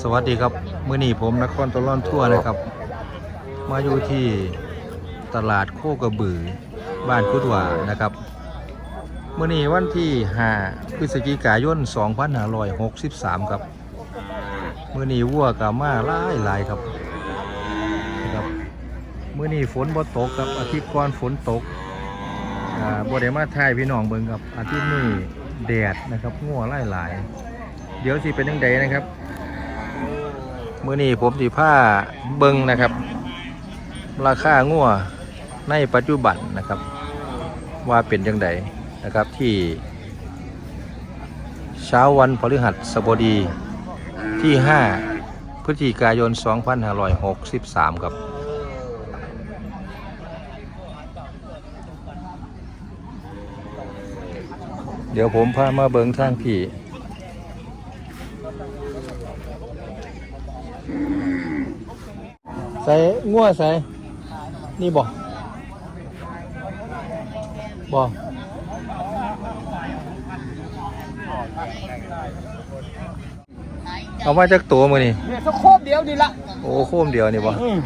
สวัสดีครับเมื้อนี้ผมนครตะล่อนทั่วนะครับ มาอยู่ที่ตลาดโคกระบือบ้านคุดหวานะครับเมื้อนี้วันที่5พฤศจิกายน 2563 ครับเมื้อนี้วัวกับมาหลายหลายครับครับมื้อนี้ฝนบ่ตกครับอาทิตย์ก่อนฝนตกอ่าบ่ได้มาถ่ายพี่น้องเบิ่งครับอาทิตย์นี้แดดนะครับงัวหลายหลายเดี๋ยวสิเป็นจังไดนะครับ มื่อนี้ผมสิผ้าเบิงนะครับ ราคางัวในปัจจุบันนะครับ ว่าเป็นยังไงนะครับที่เช้าวันพฤหัสบดีที่ 5 พฤศจิกายน 2563 ครับ เดี๋ยวผมพามาเบิงทางพี่ ใส่งัวใส่นี่บ่บ่เอามาจากตัวมือนี่เนี่ยสักโคบเดียวดีละโอ้โคมเดียวนี่บ่อืม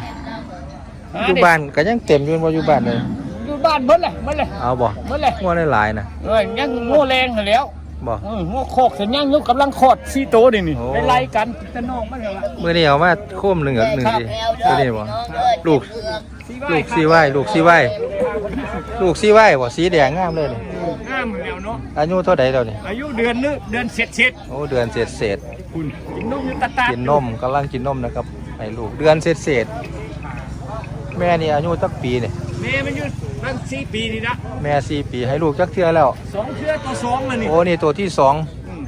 อยู่บ้านก็ยังเต็มอยู่บ่อยู่บ้านเลยอยู่บ้านเบิ้ลเลยเบิ้ลเลยเอาบ่เบิ้ลเลยงัวได้หลายนะเอ้ยยังโง่แรงอยู่แล้ว บ่เออโง่โคกเสร็จยังยกกำลังคอดซีโตวนี่นี่โอ้ ไปไล่กันจะนอกมันเหรอมื้อนี้เอามาโคมหนึงกับหนึ่งดิตัวนี้บ่ลูกซีลูกซีไว้ลูกซีไว้ลูกซีไว้บ่สีแดงงามเลยนี่ห้ามแล้วเนาะอายุเท่าใดแล้วนี่อายุเดือนนึงเดือนเสร็จเสร็จโอ้เดือนเศษเศษๆคุณกินนมอยู่ตาตากินนมกำลังกินนมนะครับให้ลูกเดือนเศษเศษๆแม่นี่อายุจักปีนี่ เมย์มันอยู่ตั้งสี่ปีนี่นะแม่สี่ปีให้ลูกจักเทื่อแล้ว สองเทือต่อสองเลยนี่โอ้นี่ตัวที่สองอืม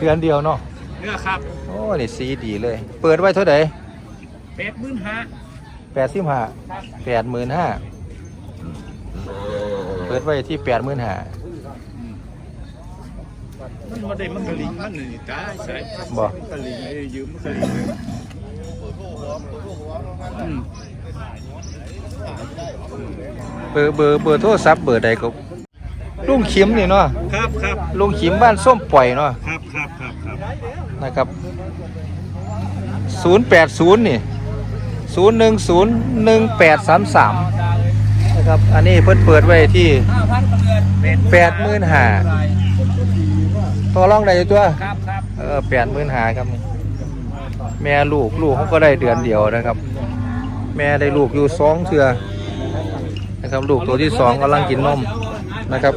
เดือนเดียวเนาะเนี่ยครับโอ้นี่สีดีเลย เปิดไว้เท่าไหร่แปดหมื่นห้าแปดสิบห้าแปดหมื่นห้าเปิดไว้ที่แปดหมื่นห้ามันมาได้มันกะลิงมันนี่ตาใส่บ่กะลิงไอ้ยืมมันกะลิงอืม เบอร์เบอร์เบอร์โทรศัพท์เบอร์ใดก็ลุงขิมนี่เนาะครับครับลุงขิมบ้านส้มปล่อยเนาะครับครับครับครับนะครับศูนย์แปดศูนย์นี่ศูนย์หนึ่งศูนย์หนึ่งแปดสามสามนะครับอันนี้เพิ่นเปิดไว้ที่ห้าพันเดือนเป็นแปดหมื่นห้าต่อรองได้อยู่ตัวครับครับเออแปดหมื่นหาครับนี่แม่ลูกลูกเขาก็ได้เดือนเดียวนะครับ แม่ได้ลูกอยู่สองเทือนะครับลูกตัวที่สองกำลังกินนมนะครับ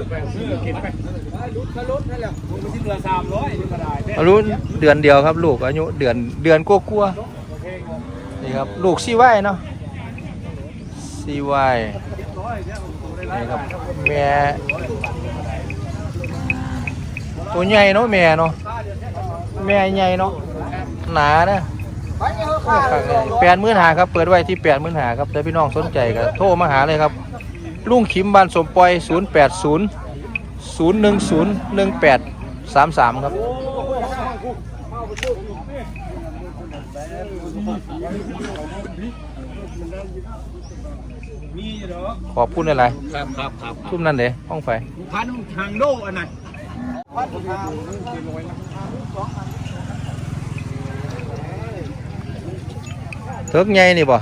อายุเดือนเดียวครับ ลูกอายุเดือนเดือนกลัวๆนี่ครับลูกซีไว้เนาะซีไว้นี่ครับแม่ตัวใหญ่เนาะแม่เนาะแม่ใหญ่เนาะหนาเนะ แปดหมื่นหาครับเปิดไว้ที่แปดหมื่นหาครับแต่พี่น้องสนใจก็โทรมาหาเลยครับลุงขิมบานสมปอยศูนย์แปดศูนย์ศูนย์หนึ่งศูนย์หนึ่งแปดสามสามครับมีเหรอขอบคุณอะไรครับครับครับทุ่มนั่นเด้ห้องไฟพันทางโลอันนั้น เทิกใหญ่นี่บ่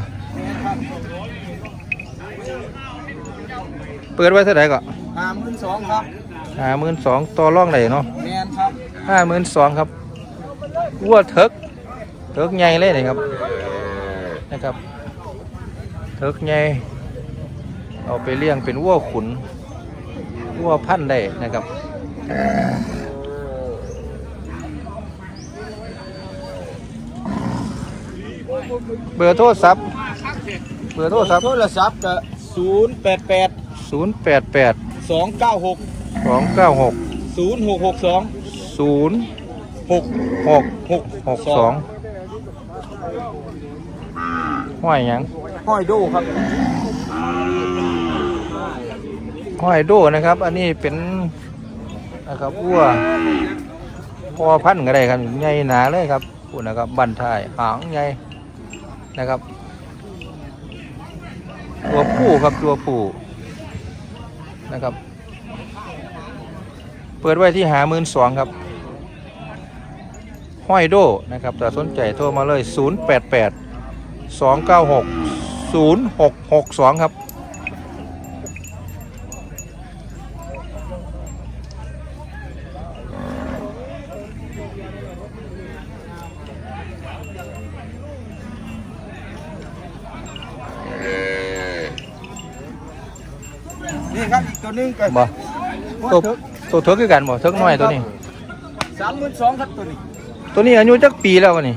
เปิดไว้เท่าไหร่ก็ห้าหมื่นสองครับห้าหมื่นสองต่อรองไหนเนาะแมนครับห้าหมื่นสองครับวัวเทิกเทิกใหญ่เลยนี่ครับนะครับเทิกใหญ่เอาไปเลี้ยงเป็นวัวขุนวัวพันธุ์ได้นะครับ เบอร์โทรศัพท์ เบอร์โทรศัพท์ โทรศัพท์ก็ศูนย์แปดแปดศูนย์แปดแปดสองเก้าหกสองเก้าหกศูนย์หกหกสองศูนย์หกหกหกหกสองห้อยหยังห้อยโดครับห้อยโดนะครับ อันนี้เป็นนะครับวัวพอพันธุ์ก็ได้ครับใหญ่หนาเลยครับพูดนะครับบันทายหางใหญ่ นะครับ ตัวผู้ครับตัวผู้นะครับ เปิดไว้ที่หาหมื่นสองครับห้อยโดนะครับแต่สนใจโทรมาเลย 088 296 0662 ครับ นี่ครับอี กตัวหนึงก็บ่ตัวตัวเถิกคือกันบ่เถิกน้อยตัวนี้ สามหมื่นสองครับตัวนี้ ตัวนี้อายุจักปีแล้ววะนี่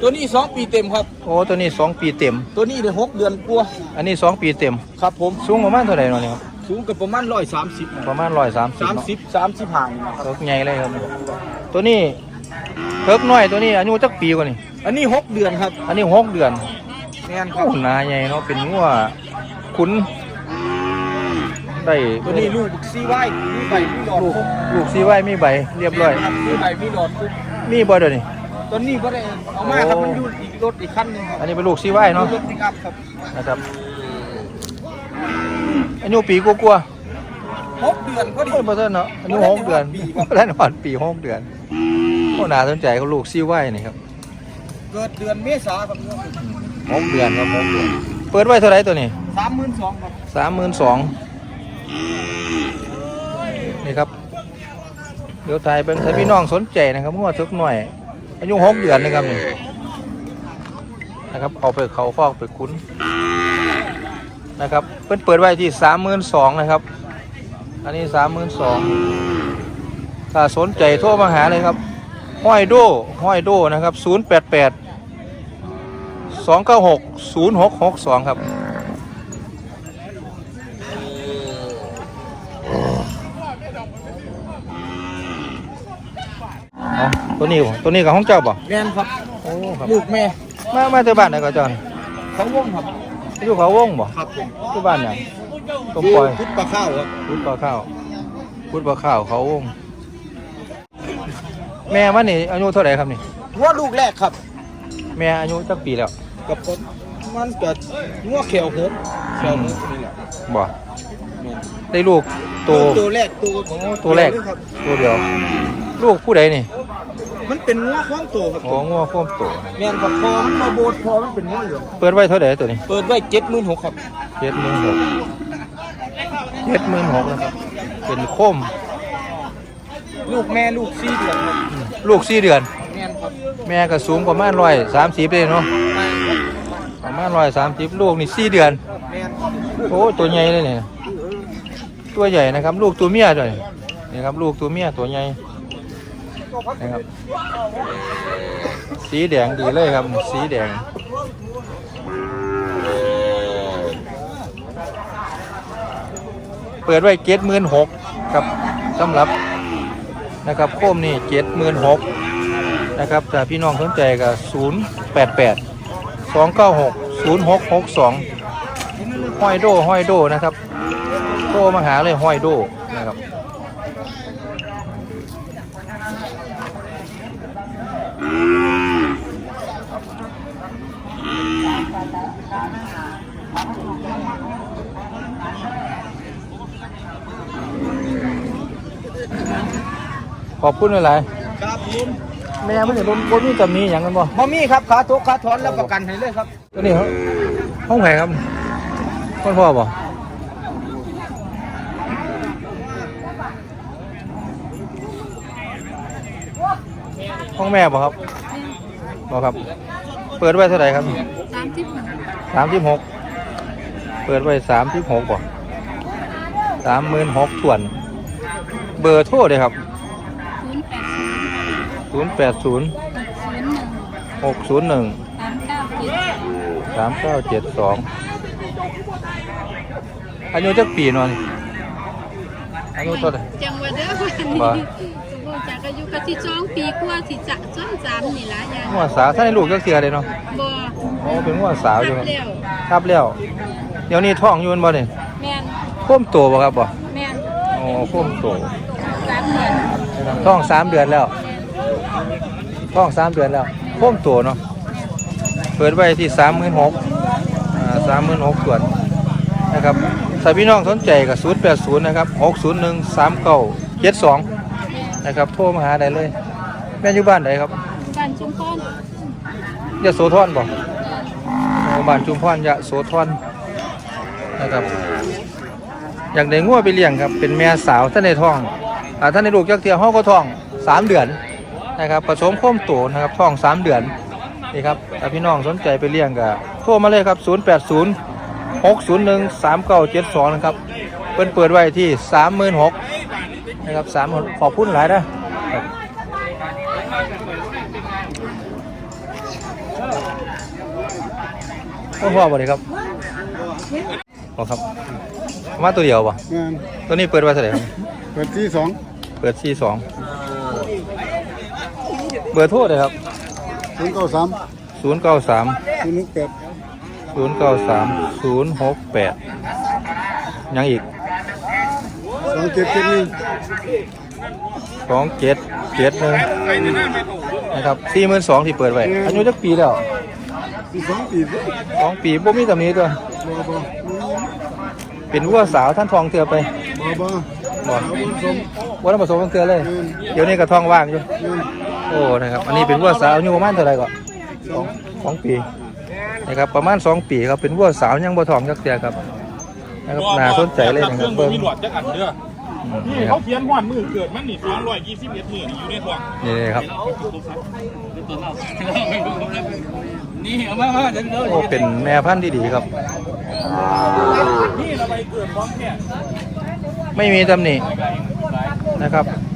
ตัวนี้สองปีเต็มครับ โอ้ตัวนี้2ปีเต็ม ตัวนี้ได้หกเดือนกว่าอันนี้2ปีเต็ม ครับผม สูงประมาณเท่าไหร่เนาะนี่ครับสูงกับประมาณร้อยสามสิบประมาณ130สามเนาะสิบสามสิบห่างนะครับเถิกใหญ่เลยครับ ตัวนี้เถิกน้อยตัวนี้อายุจักปีกว่านี่ อันนี้หกเดือนครับ อันนี้หกเดือนแม่นคโอ้รับหนาใหญ่เนาะเป็นงัวขุน ได้ตัวนี้ลูกซีไว้มีใบมีหลอดลูกครบลูกซีไว้มีใบเรียบร้อยครับมีใบมีหลอดครบมีบ่เดี๋ยวนี้ตัวนี้ก็ได้เอามาครับโอ้มันอยู่อีกรถอีกคันหนึงครับอันนี้เป็นลูกซีไว้เนาะรถปิกอัพครับนะครับอายุปีกลัวาหกเดือนก็ๆดี โอ้ยบ่ทันเนาะอายุหกเดือนบ่ทันหอดปีหกเดือนโอ้น่าสนใจเขาลูกซีไว้นี่ครับเกิดเดือนเมษาครับหกเดือนครับหกเดือนเปิดไว้เท่าไหร่ตัวนี้สามหมื่นสองครับ สามหมื่นสอง นี่ครับ เดี๋ยวถ่ายเป็นถ้าพี่น้องสนใจนะครับงัวทึกหน่อย อายุหกเดือนนะครับนี่นะครับเอาไปเขาฟอกไปคุ้นนะครับเพิ่นเปิดไว้ที่สามหมื่นสองนะครับ อันนี้สามหมื่นสองถ้าสนใจโทรมาหาเลยครับ ห้อยโดห้อยโดนะครับศูนย์แปดแปดสองเก้าหกศูนย์หกหกสองครับ เอา ตัวนี้บ่ตัวนี้กับห้องเจ้าบ่แม่นครับโอ้ครับลูกแม่มามาจากบ้านไหนก็เจ้านี่เขาวงครับอยู่เขาวงบ่ครับผมที่บ้านหยังต้มปล่อยพุทธปลาข้าวครับพุดปลาข้าวพุดปลาข้าวเขาวง แม่มันนี่อายุเท่าไหร่ครับนี่งัวลูกแรกครับ แม่อายุจักปีแล้วกับผมมันเกิดงัวเขียวหกเขียวหกนี่แหละบ่แม่นได้ลูกตัวตัวแรกตัวโอ้ตัวแรกครับตัวเดียว ลูกผู้ใดนี่ มันเป็นงัวข้องโตครับอ๋องัวโค้มโตแม่นครับพอมันมาโบดพอมันเป็นงัวเหลืองเปิดไว้เท่าไหร่ตัวนี้เปิดไว้เจ็ดหมื่นหกครับเจ็ดหมื่นหกเจ็ดหมื่นหกนะครับเป็นโค้มลูกแม่ลูกสี่เดือนครับลูกสี่เดือน แม่นครับแม่ก็สูงประมาณร้อยสามสิบเลยเนาะแม่นครับประมาณร้อยสามสิบลูกนี่สี่เดือน แม่นโอ้ตัวใหญ่เลยเนี่ยตัวใหญ่นะครับ ลูกตัวเมียด้วยนี่ครับ ลูกตัวเมียตัวใหญ่ นะครับ สีแดงดีเลยครับ สีแดง เปิดไว้เจ็ดหมื่นหกครับสำหรับนะครับโคมนี่เจ็ดหมื่นหกนะครับแต่พี่น้องสนใจก็ศูนย์แปดแปดสองเก้าหกศูนย์หกหกสองห้อยโดห้อยโดนะครับโตมาหาเลยห้อยโดนะครับ ขอบคุณหลายครับผมๆแม่ไม่ได้ล้มบนมีตำหนี้อย่างกันบ่บ่มีครับขาทุกขาถอนแล้วประกันให้เลยครับตัวนี้เขาห้องแผครับพ่อพ่อบ่ห้องแม่บ่ครับบ่ครับ เปิดไว้เท่าไหร่ครับสามสิบสามสิบหกเปิดไว้สามสิบหกบ่สามหมื่นหกส่วน เบอร์โทรเลยครับ ศูนย์แปดศูนย์ศูนย์แปดศูนย์หกศูนย์หนึ่งหกศูนย์หนึ่งสามเก้าเจ็ดสามเก้าเจ็ดสองอายุจักปีเนอนอายุเท่าไหร่จังหวัดเด้อวันนี้บ่สมบูรณ์จากอายุกะสิสองปีกว่าสิจะจ้องสามนี่ละยังงัวสาวท่านให้ลูกจักเสียเลยเนาะบ่โอ้เป็นงัวสาวอยู่ครับแล้วครับแล้วเดี๋ยวนี้ท้องอยูแม่นบ่เนี่ยแม่นโค้มโตบ่ครับบ่แม่นโอ้โค้มโตสามเดือนท้องสามเดือนแล้ว ท้องสามเดือนแล้วโค้มโตเนาะเปิดไว้ที่สามหมื่นหกอ่าสามหมื่นหกส่วนนะครับถ้าพี่น้องสนใจกับศูนย์แปดศูนย์นะครับหกศูนย์หนึ่งสามเก้าเจ็ดสองนะครับโทรมาหาได้เลย แม่นอยู่บ้านไหนครับบ้านชุมพรยะโสธรบ่โอ้บ้านจุมพรยะโสธรนะครับอยากได้งัวไปเลี้ยงครับเป็นแม่สาวท่านในท้องอ่าท่านในลูกจักเทียห้องก็ท้องสามเดือน นะครับผสมโค้มโตนะครับท้องสามเดือนนี่ครับถ้าพี่น้องสนใจไปเลี้ยงก็โทรมาเลยครับ 0 8 0 6 0 1 3 9 7 2 นะครับเปิดเปิดไว้ที่ 36,000นะครับ3ขอบคุณหลายนะครับพ่อพ่อบ่ดีครับพ่อครับ มาตัวเดียวป่ะงานตัวนี้เปิดไว้เท่าไหร่ครับ เปิดที่สอง เปิดที่สอง เบอร์โทษเลยครับ ศูนย์เก้าสามศูนย์เก้าสามศูนย์หกแปดศูนย์เก้าสามศูนย์หกแปดยังอีก สองเจ็ดเจ็ดหนึ่งสองเจ็ดเจ็ดหนึ่งนะครับสี่หมื่นสองที่เปิดไว้อายุจักปีแล้วที่สองปีบ่สองปีบ่มีตำหนี้ตัว บ่บ่เป็นวัวสาวท่านทองเถื่อไปบ่บ่บ่เอาบุญสม วัวน้ำผสมเถื่อเลยเงินเดี๋ยวนี้ก็ทองว่างอยู่ เงิน โอ้นะครับอันนี้เป็นวัวสาวอายุประมาณเท่าไหร่ก่อนสองสองปีนะครับประมาณสองปีครับเป็นวัวสาวยังบ่ทองจักเถื่อครับนะครับน่าสนใจเลยนะครับเบิ่เบิ่งงมีหลอดจักอันเด้ออืมนี่นี่ครัเขาบเขียนหวานมือเกิดมันนี่221มื้อนี่อยู่ในท้องนี่เลยครับนี่เอามามาเดี๋ยวเดี๋ยวโอ้เป็นแม่พันธุ์ที่ดีครับนี่เราไปเกิดพร้อมแค่ไม่มีตำหนินะครับไม่รู้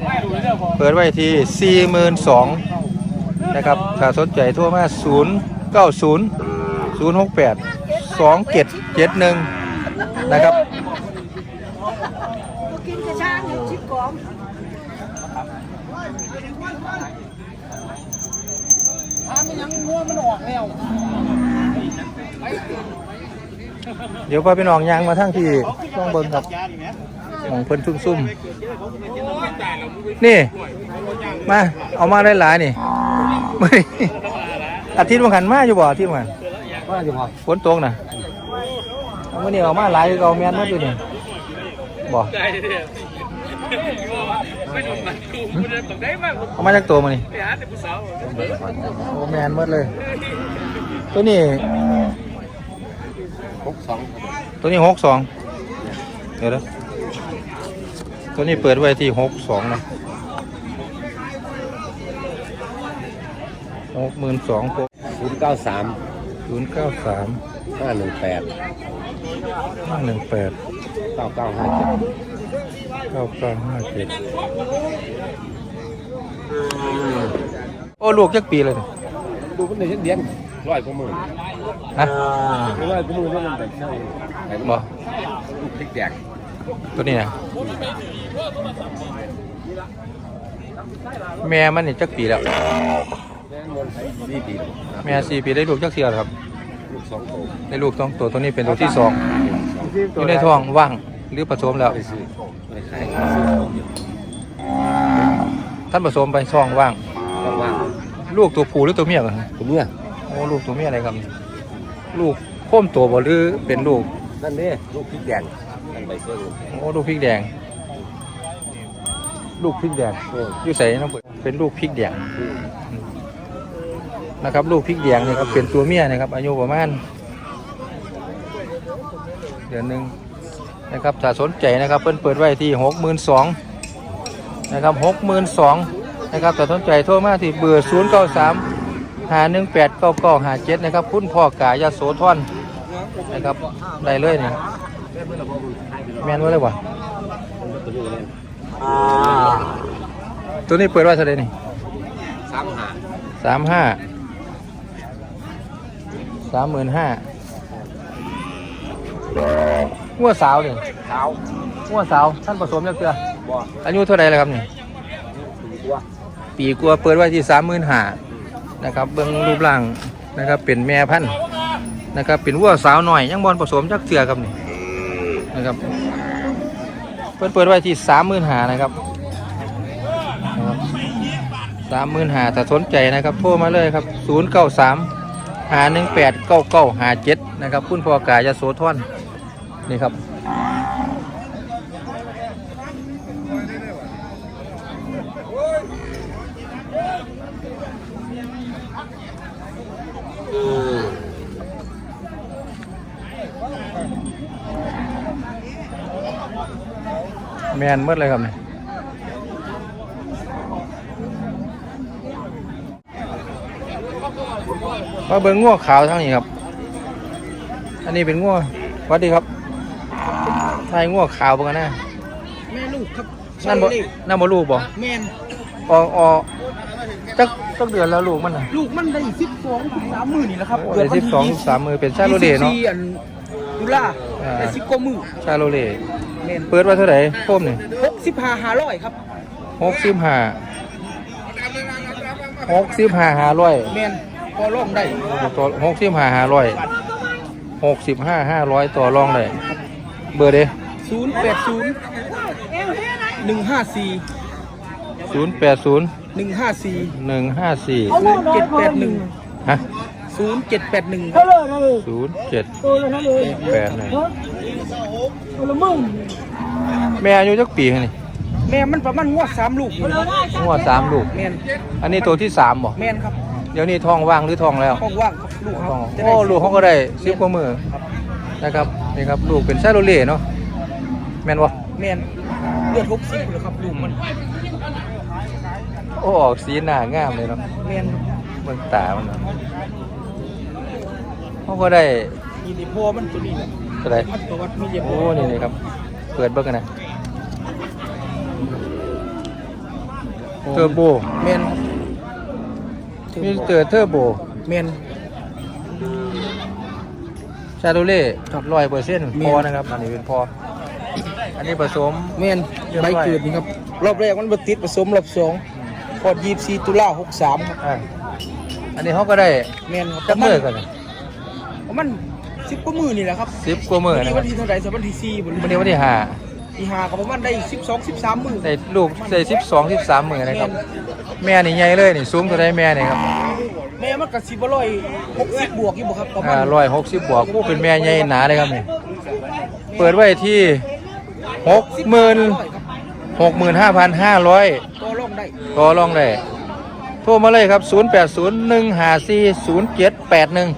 เรื่องพอเปิดไว้ที่ 42,000นะครับถ้าสนใจโทั่วมา 0 9 0 0 6 8 2 7 7 1 นะครับกินกระช่างอยู่ชิดกองถ้ามันยังงัวมันออกแล้วเดี๋ยวพาพี่น้องยางมาทั้งที่ต้องเบิ่งครับ ของเพิ่นซุ่มๆนี่ มา เอามาได้หลายๆนี่มื้อนี้อาทิตย์มันหันมาอยู่บ่อาทิตย์มันว่าอยู่บ่ฝนตกน่ะเอามื่อนี้เอามาหลายคือเอาแม่นหมดอยู่นี่บ่เอามาจากตัวมานี่โอ้แม่นหมดเลย ตัวนี้หกสองตัวนี้หกสองเดี๋ยวนะ ตัวนี้เปิดไว้ที่หกสองนะหกหมื่นสองศูนย์เก้าสามศูนย์เก้าสามห้าหนึ่งแปดห้าหนึ่งแปดเก้าเก้าห้าเจ็ดเก้าเก้าห้าเจ็ดโอ้ลูกจักปีเลยนี่ดูมันในเดือนร้อยกว่าหมื่นฮะร้อยกว่าหมื่นแล้วมันแต่เช่าไหนบ่พริกแดง ตัวนี้นะแม่มันนี่จักปีแล้วแม่นนสี่ปีแม่สี่ปีได้ลูกจักเทียแล้วครับลูกสองโตได้ลูกสองตัวตัวนี้เป็นตัวที่สองอยู่ในท้องว่างหรือผสมแล้วไปซื้อไปขายท่านผสมไปช่องว่างต้องว่าง ลูกตัวผู้หรือตัวเมียกันคุณเนี่ยโอ้ลูกตัวเมียอะไรครับ ลูกโค้มตัวบ่หรือเป็นลูกนั่นเด้ลูกพริกแดงนั่น ใบเสื้อลูกโอ้ลูกพริกแดง ลูกพริกแดงอยู่ใส่น้องเปิดเป็นลูกพริกแดงนะครับ ลูกพริกแดงนี่ครับเป็นตัวเมียนะครับ อายุประมาณเดือนหนึ่งนะครับถ้าสนใจนะครับเพิ่นเปิดไว้ที่หกหมื่นสองนะครับหกหมื่นสองนะครับถ้าสนใจโทรมาที่เบอร์ศูนย์เก้าสามหาหนึ่งแปดเก้าเก้าหาเจ็ดนะครับ คุณพ่อกายาโสธรนะครับ ได้เลยนี่ แม่นว่าเลยวะตัวนี้เปิดไว้เท่าไหร่นี่สามหาสามห้าสามหมื่นห้างัวสาวนี่เท้างัวสาวท่านผสมจักเตือบ่อายุเท่าไรแล้วครับนี่ตัวปีกลัวาเปิดไว้ที่สามหมื่นห้านะครับเบิ้งรูปร่างนะครับเป็นแม่พันธุ์นะครับเป็นวัวสาวหน่อยยังบอลผสมจักเตือครับนี่ นะครับ เปิดเปิดไว้ที่สามหมื่นหานะครับสามหมื่นหาถ้าสนใจนะครับ โทรมาเลยครับศูนย์เก้าสามหาหนึ่งแปดเก้าเก้าหาเจ็ดนะครับ คุณพ่อกายาโสธรนี่ครับ แมนหมืดเลยครับเนี่ยมาเบิ่งง่วขาวทั้งนี้ครับ อันนี้เป็นง่วสวัสดีครับทายง่วขาวเป็นกันนะแม่ลูกครับนั่นบ่นั่นบ่ลูกบ่แม่นออกออกจักจักเดือนแล้วลูกมันน่ะ ลูกมันได้สิบสองถึงสามหมื่นนี่แหละครับโอ้ได้สิบสองสิบสามมือเป็นชาโรเล่เนาะยี่สิบสี่อันตุลาอ่าได้สิบกว่ามือชาโรเล่แม่นเปิดไว้เท่าไหร่โคมนี่หกสิบห้าห้าร้อยครับหกสิบห้าหกสิบห้าห้าร้อยแม่นพอร่องได้ตัวหกสิบห้าห้าร้อยหกสิบห้าห้าร้อยต่อรองเลยเบอร์เด้ศูนย์แปดศูนย์หนึ่งห้าสี่ศูนย์แปดศูนย์หนึ่งห้าสี่หนึ่งห้าสี่ศูนย์เจ็ดแปดหนึ่งฮะศูนย์เจ็ดแปดหนึ่งเขาเลยนะเลยศูนย์เจ็ดตัวเลยนะเลยแปดหนึ่ง ตัวละมึงแม่อายุจักปีคะนี่แม่มันประมาณงวดสามลูกอยู่ครับงวดสามลูก แม่นอันนี้ตัวที่สามบ่แม่นครับเดี๋ยวนี้ท้องว่างหรือท้องแล้วห้องว่างครับลูกครัท้บองจะโอ้ได้ลูกเขาก็ได้สิบกว่ามือนะครับนี่ครับลูกเป็นชาโรเล่เนาะแม่นบ่แม่นเลือดหกสิบเลยครับลูกมันโอ้ออกสีหน้างามเลยเนาะแม่นเบิ่งตามันเนาะเขาก็ได้มีแต่พอมันตัวนี้แหละ เท่าไหร่มันตัววัดมีเยอะโอ้นี่นี่ครับ เปิดเบิ่งกันนะเทอร์โบแม่นมีเตอร์เทอร์โบแม่นชาโดเล่ครับร้อยเปอร์เซ็นต์มีพอนะครับ อันนี้เป็นพอ อันนี้ผสมแม่นเรียบร้ใบอยเกิดนี่ครับ รอบแรกมันบติดผสมรอบสองพอยีบซีตุลาหกสามครับอ่าอันนี้เขาก็ได้แม่นครับจักมือกันประมัน สิบกว่ามือนี่แหละครับสิบกว่ามือวันนะนี้ครัวับนที่เท่าไหร่สักวันที่สี่บนวันนี้วันที่ห้าที่ห้าก็ประมาณได้สิบสองสิบสามมือได้ลูกได้สิบสองสิบสามมือนะครับ แม่นี่ใหญ่เลยนี่สูงเท่าไรแม่นี่ครับแม่มันกับสิบร้อยหกสิบบวกอยู่บ่ครับประมาอ่าณร้อยหกสิบบวกผู้เป็นแม่ใหญ่หนาเลยครับนี่เปิดไว้ที่หกหมื่นร้อยครับหกหมื่นห้าพันห้าร้อย ก็ลงได้ต่อรองได้โทรมาเลยครับ 0 8 0 1 5 4 0 7 8 1แม่น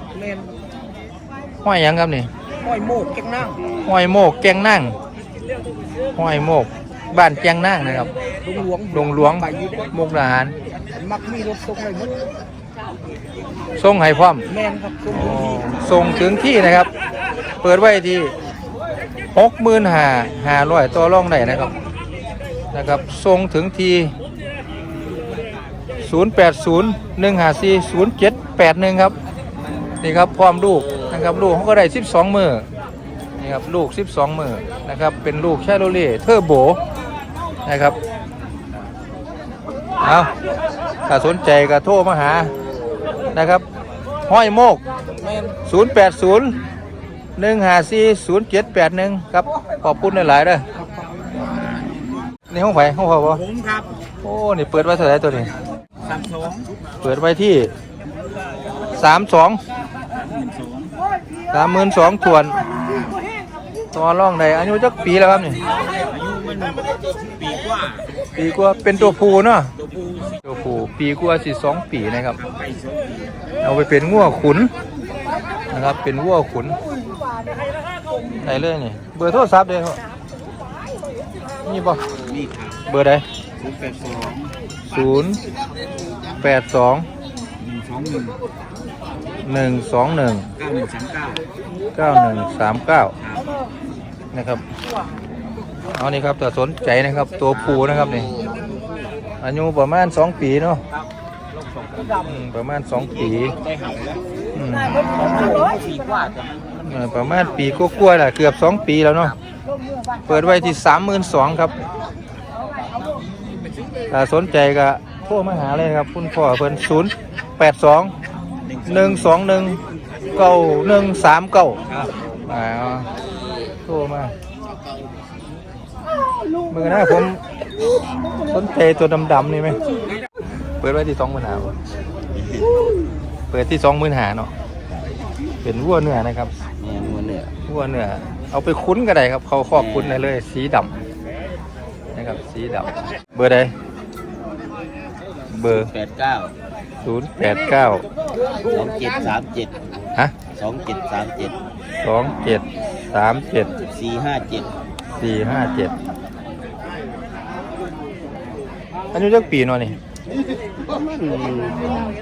ห้อยหยังครับนี่ห้อยโมกแก้งนั่งห้อยโมกแกงนั่งห้อยโมก บ้านแกงนั่งนะครับดงหลวงดงหลวงไปอยู่เด้มุกดาหารมักมีรถส่งอะไรหมดส่งให้พร้อมแม่นครับส่งอ๋อพื้นที่ส่งถึงที่นะครับ เปิดไว้ที่หกหมื่นห้าห้าร้อยต่อรองได้นะครับนะครับส่งถึงที่ศูนย์แปดศูนย์หนึ่งห้าสี่ศูนย์เจ็ดแปดหนึ่งครับ นี่ครับพร้อมลูก นะครับลูกเขาก็ได้ 12 มือนี่ครับลูก 12 มือนะครับเป็นลูกชาโรเล่เทอร์โบนะครับเอาถ้าสนใจก็โทรมาหานะครับ ห้อยโมกแม่น080 154 0781 ครับ ขอบคุณหลายๆเด้อนี่ห้องไฟห้องพอปะผมครับ โอ้ นี่เปิดไว้เท่าไหร่ตัวนี้สามสองเปิดไว้ที่สามสอง สามหมื่นสองถวนตัวร่องใดอายุจักปีแล้วครับนี่อายุมันปีกว่าปีกว่าเป็นตัวผู้เนาะตัวผู้ตัวผู้ปีกว่าสิสองปีนะครับไปสองเอาไปเป็นงัวขุนนะครับ เป็นวัวขุนไหนเลยนี่เบอร์โทรศัพท์เลยครับนี่บ่นี่ครับเบอร์ใดศูนย์แปดสองศูนย์แปดสองหนึ่งสองหนึ่ง หนึ่งสองหนึ่งเก้าหนึ่งสามเก้าเก้าหนึ่งสามเก้านะครับเอานี่ครับแต่สนใจนะครับ ตัวผูนะครับนี่อายุประมาณสองปีเนาะประมาณสองปีประมาณปีก็กลัวาๆแหละเกือบสองปีแล้วเนาะเปิดไว้ที่สามหมื่นสองครับถ้าสนใจก็โทรมาหาเลยครับ คุณพ่อเพิ่นศูนย์แปดสอง หนึ่งสองหนึ่งเก้าหนึ่งสามเก้าครับอ่าโทรมาเมื่อหน้าผมสนใจตัวดำๆนี่ไหมเปิดไว้ที่สองหมื่นหาเปิดที่สองหมื่นหาเนาะเป็นวัวเนื้อนะครับเนี่ยมือเนี่ยวัวเนื้อเอาไปคุ้นก็ได้ครับ เขาครอบคุ้นได้เลย สีดำนะครับสีดำเบอร์ใดเบอร์แปดเก้า ศูนย์แปดเก้าสองเจ็ดสามเจ็ดฮะสองเจ็ดสามเจ็ดสองเจ็ดสามเจ็ดสี่ห้าเจ็ดสี่ห้าเจ็ดอายุจักปีเนาะนี่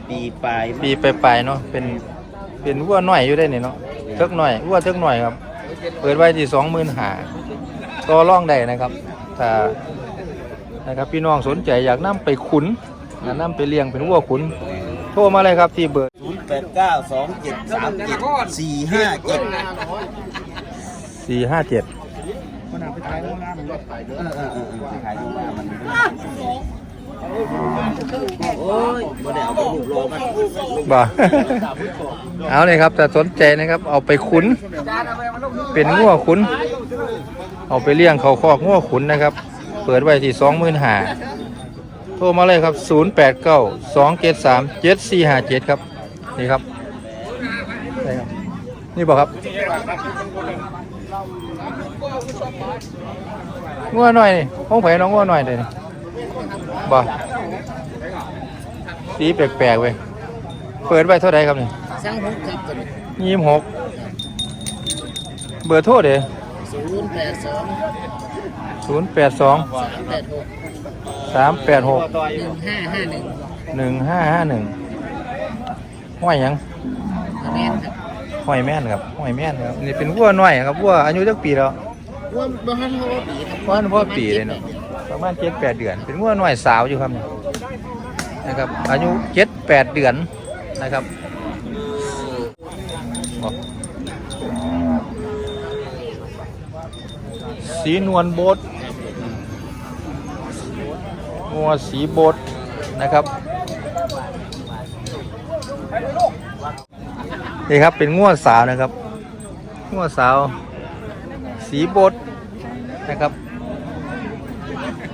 ปีปลายปีปลายๆเนาะเป็นเป็นวัวหน่อยอยู่ได้นี่เนาะเทิกหน่อยวัวเทิกหน่อยครับ เปิดไว้ที่สองหมื่นหาต่อร่องได้นะครับถ้านะครับพี่น้องสนใจอยากนํไปขุนอยากนํไปเลี้ยงเป็นวัวขุนโท รมาเลยครับที่เบอร์ศูนย์แปดเก้าสองเจ็ดสามเจ็ดสี่ห้าเจ็ดสี่ห้าเจ็ดเออเออเออเออขายดูว่ามันโอ้ยไม่ได้เอาไปรูปรอมันบ่เอาเลยครับแต่สนใจนะครับเอาไปขุนเป็นงัวขุนเอาไปเลี้ยงเขาคอกงัวขุนนะครับ เปิดไว้ที่สองหมื่นหา โทรมาเลยครับศูนย์แปดเก้าสองเจ็ดสามเจ็ดสี่ห้าเจ็ดครับ นี่ครับนี่ครับ นี่บอกครับงัวหน่อยนี่ห้องไผ่น้องงัวหน่อยเลยนี่บ่สีแปลกๆเว้ยเปิดไว้เท่าไหร่ครับนี่สร้างหกครับตัวนี้ยี่สิบหกเบอร์โทรเด้ศูนย์แปดสองศูนย์แปดสองสามแปดหก สามแปดหกหนึ่งห้าห้าหนึ่งหนึ่งห้าห้าหนึ่งห้อยหยังคะแนนครับห้อยแม่นครับห้อยแม่นครับนี่เป็นวัวน้อยครับวัวอายุจักปีแล้วว่าบ้านเขาว่าปีครับวัววัวปีเลยเนาะประมาณเจ็ดแปดเดือน เป็นวัวน้อยสาวอยู่ครับนี่นะครับอายุเจ็ดแปดเดือนนะครับบอกสีนวลโบด งัวสีโบดนะครับนี่ครับเป็นง่วสาวนะครับง่วสาว สีบดนะครับ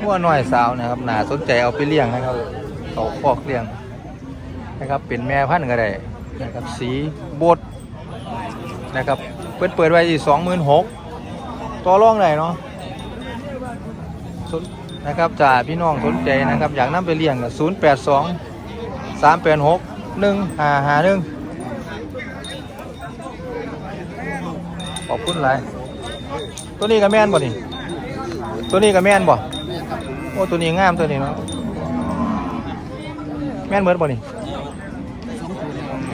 ง่วน้อยสาวนะครับหนาสนใจเอาไปเลี้ยงนะครับเขาคอกเลี้ยงนะครับเป็นแม่พันธุ์ก็ได้นะครับสีบดนะครับเปิดเปิดไว้ที่สองหมื่นหกต่อรองได้เนาะ นนะครับจ่าพี่น้องสนใจนะครับ อยากนำไปเลี้ยงกับศูนย์แปดสองสามแปดหกหนึ่งห้าห้าหนึ่งขอบคุณหลายตัวนี้ก็แม่นบ่นี่ตัวนี้ก็แม่นบ่โอ้ตัวนี้งามตัวนี้เนาะแม่นเหมือนบ่นี่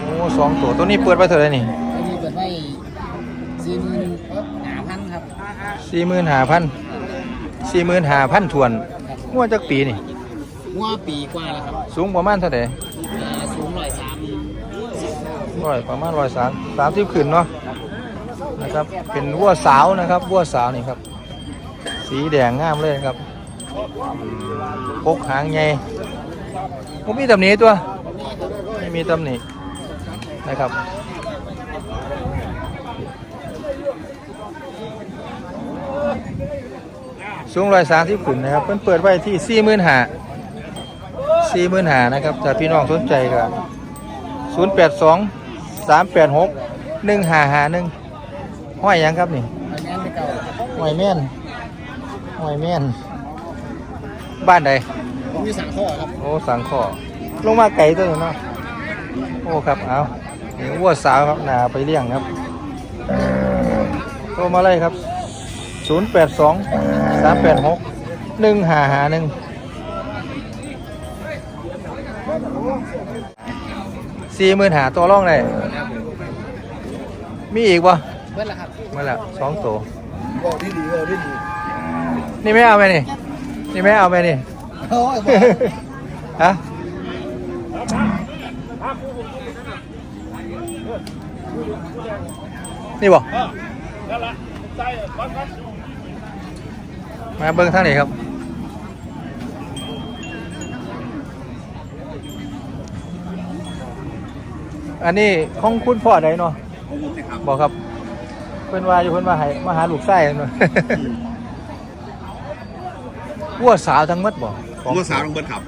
โอ้สองตัวตัวนี้เปิดไปเท่าไหร่นี่อันนี้เปิดไว้สี่หมื่นหาพันครับสี่หมื่นห้าพัน สี่หมื่นห้าพันทวนงวดจักปีนี่งัวปีกว่าแล้วครับสูงประมาณเท่าไหร่อ่าสูงร้อยสามร้อยประมาณร้อยสามสามสิบขึ้นเนาะนะครับเป็นวัวสาวนะครับวัวสาวนี่ครับ สีแดงงามเลยครับพกหางใหญ่ผมมีตำหนิตัวไม่มีตำหนินะครับ สูงร้อยสามสิบขึ้นนะครับเพิ่นเปิดไว้ที่สี่หมื่นหาสี่หมื่นหานะครับถ้าพี่น้องสนใจก็ศูนย์แปดสองสามแปดหกหนึ่งห้าห้าหนึ่งห้อยหยังครับนี่คะแนนไปเก่าครับห้อยแม่นห้อยแม่น บ้านใดผมอยู่สังข้อครับโอ้สังขอลงมาไกลตัวนี้เนาะโอ้ครับเอานี่วัวสาวครับนาไปเลี้ยงครับโทรมาเลยครับ 0 8 2 3 8 6 1 5 5 1สี่หมื่นหาตัวร่องได้มีอีกวะเบิ้ลละครับมาแล้วสองตัวนี่ไม่เอาไหมนี่นี่ไม่เอาไหมนี่โอ้ยฮะนี่บอก มาเบิ้งทางนี้ครับ อันนี้ของคุณพ่อใดเนาะบอกครับ เพื่อนว่าอยู่เพื่อนว่าให้มาหาลูกไส้เนาะวัวสาวทั้งหมดบ่ของเมื่อสาวลงเบิดขับ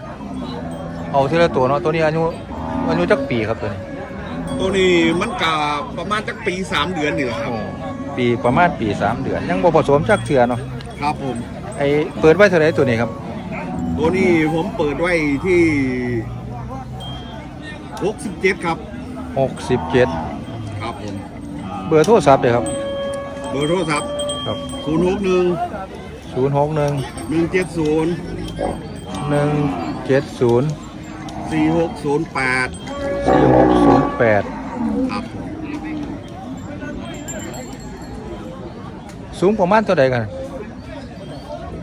เอาทีละตัวเนาะตัวนี้อายุอายุจักปีครับตัวนี้ ตัวนี้มันกาประมาณจักปีสามเดือนนี่แหละครับโอ้ปีประมาณปีสามเดือน ยังบ่ผสมจักเถื่อเนาะครับผม ไอเปิดไว้เท่าไหร่ตัวนี้ครับตัวนี้ผมเปิดไว้ที่หกสิบเจ็ดครับหกสิบเจ็ดครับผม เบอร์โทรศัพท์เลยครับเบอร์โทรศัพท์ ครับศูนย์หกหนึ่งศูนย์หกหนึ่งหนึ่งเจ็ดศูนย์หนึ่งเจ็ดศูนย์สี่หกศูนย์แปดสี่หกศูนย์แปดครับสูงประมาณเท่าใดกัน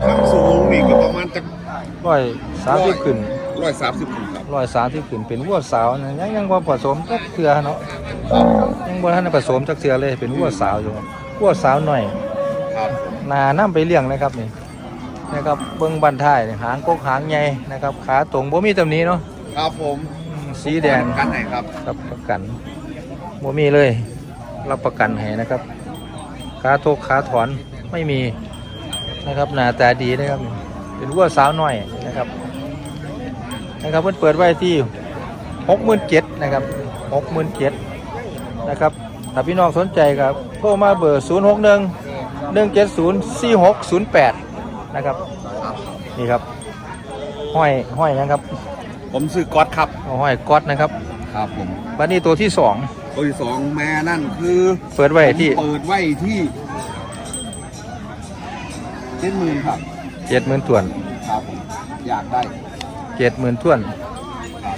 ความสูงนี่ก็ประมาณจะร้อยสามสิบขึ้นร้อยสามสิบครับร้อยสามสิบขึ้นเป็นวัวสาวนะยังยังว่าผสมจักเทือเนาะยังบ่ทันได้ผสมจักเทือเลยเป็นวัวสาวอยู่วัวสาวหน่อยครับนาน้ำไปเลี้ยงนะครับนี่นะครับเบิ้งบันท้ายนี่หางกกหางใหญ่นะครับขาตรงบ่มีตำหนี้เนาะครับผมอืมสีแดงกันไหนครับรับประกันบ่มีเลย รับประกันให้นะครับขาทกขาถอนไม่มี นะครับหน้าตาดีนะครับนี่เป็นวัวสาวน้อยนะครับ นะครับเพิ่นเปิดไว้ที่หกหมื่นเจ็ดนะครับหกหมื่นเจ็ดนะครับถ้าพี่น้องสนใจครับโทรมาเบอร์ศูนย์หกหนึ่งหนึ่งเจ็ดศูนย์สี่หกศูนย์แปดนะครับนี่ครับห้อยห้อยนะครับ ผมซื้อก๊อตครับเอาห้อยก๊อตนะครับครับผมวันนี้ตัวที่สองตัวที่สองแม่นั่นคือ เปิดไว้ที่ผมเปิดไว้ที่ เจ็ดหมื่นครับเจ็ดหมื่นถวนครับผมอยากได้เจ็ดหมื่นถวน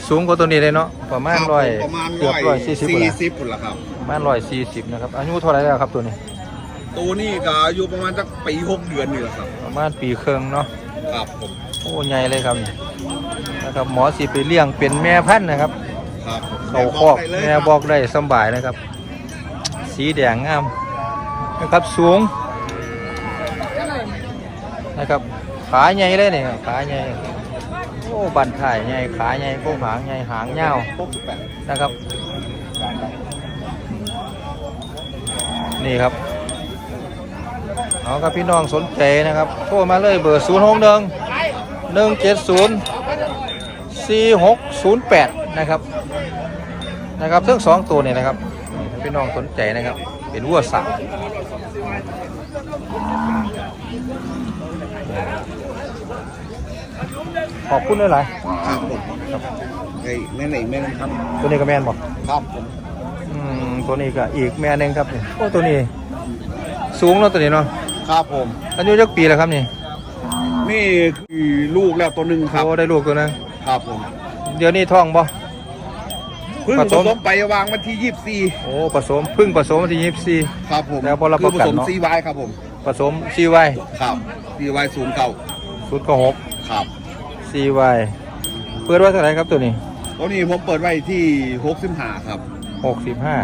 สูงกว่าตัวนี้เลยเนาะประมาณครับร้อยประมาณเกือบร้อยสี่สิบสี่ละสิบพุ่นละครับประมาณร้อยสี่สิบนะครับอายุเท่าไหรแล้วครับตัวนี้ตัวนี้ก็อายุประมาณสักปีหกเดือนนี่แหละครับ ประมาณปีครึ่งเนาะครับผมโอ้ใหญ่เลยครับนี่นะครับหมอสิไปเลี้ยงเป็นแม่พันธุ์นะครับครับเขาคอกแม่บอกได้สำบายนะครับ สีแดงงามนะครับสูง นะครับ ขาใหญ่เลยนี่ยขาใหญ่โอ้บันไถ่ใหญ่ขาใหญ่โค้งหางใหญ่หางยาวหกสิบนะครับ นี่ครับเอาครับพี่น้องสนใจนะครับโทรมาเลยเบอร์0 6 1 1 7 0 4 6 0 8 นะครับนะครับทั้งสองตัวเนี่ยนะครับพี่น้องสนใจนะครับเป็นวัวสัก ขอบคุณด้วยหลายครับผมไอ้แม่ไหนแม่นึงครับ ๆตัวนี้ก็แม่นบอกครับผมอืมตัวนี้ก็อีกแม่หนึงครับนี่โอ้ตัวนี้ สูงเนาะตัวนี้เนาะครับผม อายุจักปีแล้วครับนี่นี่คือลูกแล้วตัวหนึ่งครับ โอ้ได้ลูกตัวนึงครับผมเดี๋ยวนี้ท้องบ่ เพิ่งผผสมสมไปวางวันที่ยี่สิบสี่โอ้ผสมเพึ่งผสมวันที่ยี่สิบสี่ครับผมแล้วพอรับประกันคือผสมเนอะ ซีไวครับผม ผสมซีไวครับซีไวศูนย์เก่า สุดก็หกครับ ซีไวเปิดไว้เท่าไหร่ครับตัวนี้ ตัวนี้ผมเปิดไว้ที่หกสิบห้าครับหกสิบห้า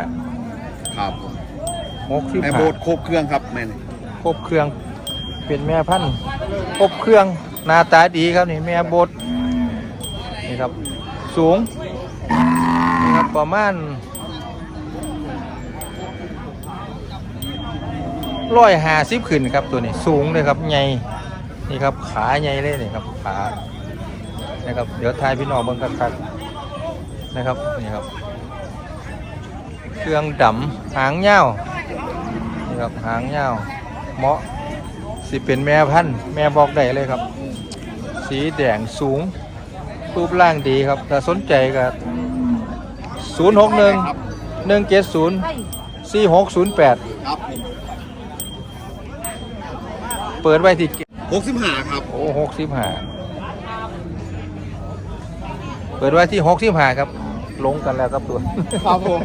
ครับหกสิบแม่ห้าโบดครบเครื่องครับแม่นี่ครบเครื่องเป็นแม่พันธุ์ครบเครื่องหน้าตาดีครับนี่แม่บดนี่ครับสูงนี่ครับประมาณร้อยห้าสิบขึ้นครับตัวนี้สูงเลยครับใหญ่นี่ครับขาใหญ่เลยนี่ครับขา นะครับ เดี๋ยวทายพี่น้องเบิ่งคักๆนะครับนี่ครับ เครื่องดำหางยาวนี่ครับหางยาวเหมาะสิเป็นแม่พันธุ์แม่บอกได้เลยครับ สีแดงสูงรูปร่างดีครับถ้าสนใจก็0 6 1 1 7 0 4 6 0 8ครับเปิดไว้ที่หกสิบห้าครับ โอ้หกสิบห้า เปิดไว้ที่หกสิบห้าครับลงกันแล้วครับตัวครับผม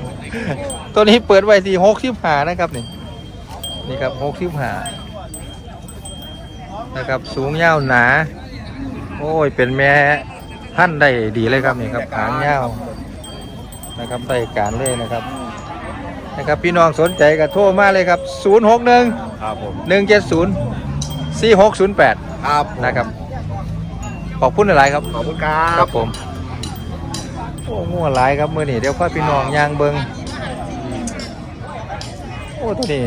ตัวนี้เปิดไว้ที่หกสิบห้านะครับนี่นี่ครับหกสิบห้านะครับสูงยาวหนา โอ้ยเป็นแม่ท่านได้ดีเลยครับนี่ครับหางยาวนะครับได้การเลยนะครับนะครับพี่น้องสนใจก็โทรมาเลยครับ 0 6 1ครับผม1 7 0 4 6 0 8 ครับนะครับ ขอบคุณหลายๆครับ ขอบคุณครัครับบผม โอ้งัวหลายครับมือนี่เดี๋ยวค่อยพี่น้องยางเบิงโอ้ตัวนี้